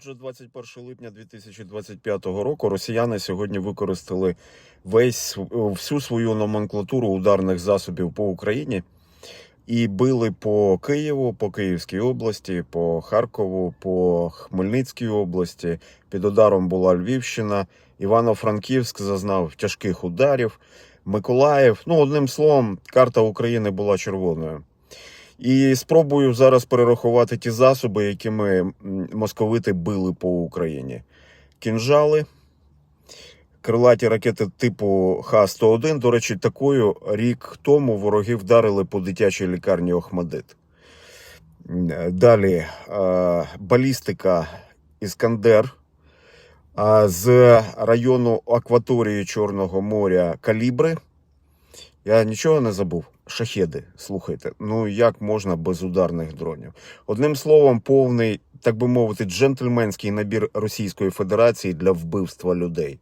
Вже 21 липня 2025 року росіяни сьогодні використали весь всю свою номенклатуру ударних засобів по Україні і били по Києву, по Київській області, по Харкову, по Хмельницькій області. Під ударом була Львівщина. Івано-Франківськ зазнав тяжких ударів. Миколаїв. Ну, одним словом, карта України була червоною. І спробую зараз перерахувати ті засоби, якими московити били по Україні: кінжали, крилаті ракети типу Х-101. До речі, такою рік тому вороги вдарили по дитячій лікарні Охмадит. Далі балістика Іскандер. З району акваторії Чорного моря Калібри. Я нічого не забув. Шахеди, слухайте, ну як можна без ударних дронів? Одним словом, повний, так би мовити, джентльменський набір Російської Федерації для вбивства людей.